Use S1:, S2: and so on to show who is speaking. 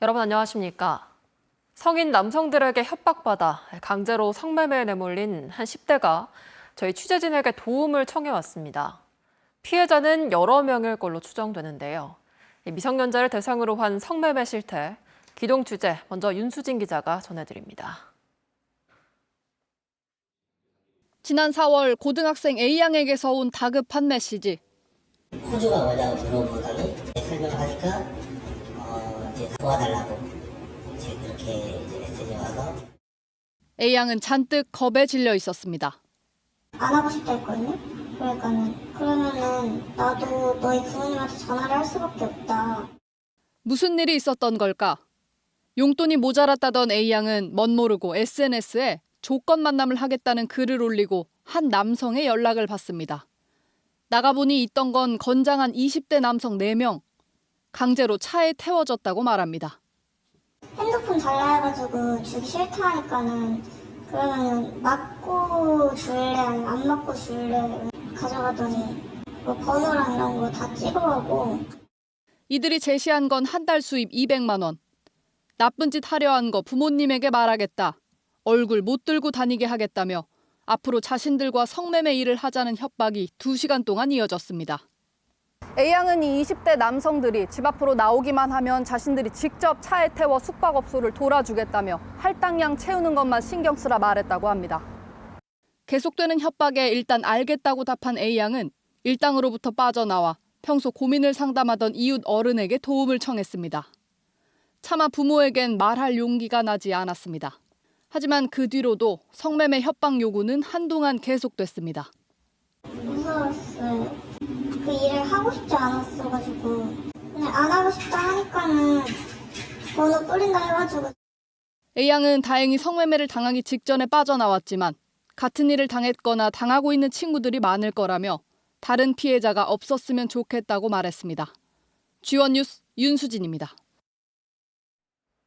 S1: 여러분 안녕하십니까? 성인 남성들에게 협박받아 강제로 성매매에 내몰린 한 10대가 저희 취재진에게 도움을 청해 왔습니다. 피해자는 여러 명일 걸로 추정되는데요. 이 미성년자를 대상으로 한 성매매 실태, 기동 취재 먼저 윤수진 기자가 전해드립니다.
S2: 지난 4월 고등학생 A양에게서 온 다급한 메시지.
S3: 호주가 뭐냐고 물어보더니 설명을 하니까 어 이제 도와달라고 이제 그렇게 이제 메시지 와서
S2: A양은 잔뜩 겁에 질려 있었습니다.
S4: 안 하고 싶다 했거든요. 그러니까는 그러면은 나도 너희 부모님한테 전화를 할 수밖에 없다.
S2: 무슨 일이 있었던 걸까? 용돈이 모자랐다던 A양은 멋 모르고 SNS에 조건 만남을 하겠다는 글을 올리고 한 남성의 연락을 받습니다. 나가보니 있던 건 건장한 20대 남성 4명. 강제로 차에 태워졌다고 말합니다.
S4: 핸드폰 달라 해가지고 주기 싫다 하니까는 그러면은 맞고 줄래 아니면 안 맞고 줄래 가져가더니 뭐 번호랑 이런 거 다 찍어가고
S2: 이들이 제시한 건 한 달 수입 200만 원. 나쁜 짓 하려 한 거 부모님에게 말하겠다. 얼굴 못 들고 다니게 하겠다며 앞으로 자신들과 성매매 일을 하자는 협박이 2시간 동안 이어졌습니다. A양은 이 20대 남성들이 집 앞으로 나오기만 하면 자신들이 직접 차에 태워 숙박업소를 돌아주겠다며 할당량 채우는 것만 신경 쓰라 말했다고 합니다. 계속되는 협박에 일단 알겠다고 답한 A양은 일당으로부터 빠져나와 평소 고민을 상담하던 이웃 어른에게 도움을 청했습니다. 차마 부모에겐 말할 용기가 나지 않았습니다. 하지만 그 뒤로도 성매매 협박 요구는 한동안 계속됐습니다.
S4: 무서웠어요. 하고 싶지 않았어가지고 그냥 안 하고 싶다 하니까는 번호 뿌린다 해가지고
S2: A양은 다행히 성매매를 당하기 직전에 빠져나왔지만 같은 일을 당했거나 당하고 있는 친구들이 많을 거라며 다른 피해자가 없었으면 좋겠다고 말했습니다. G1 뉴스 윤수진입니다.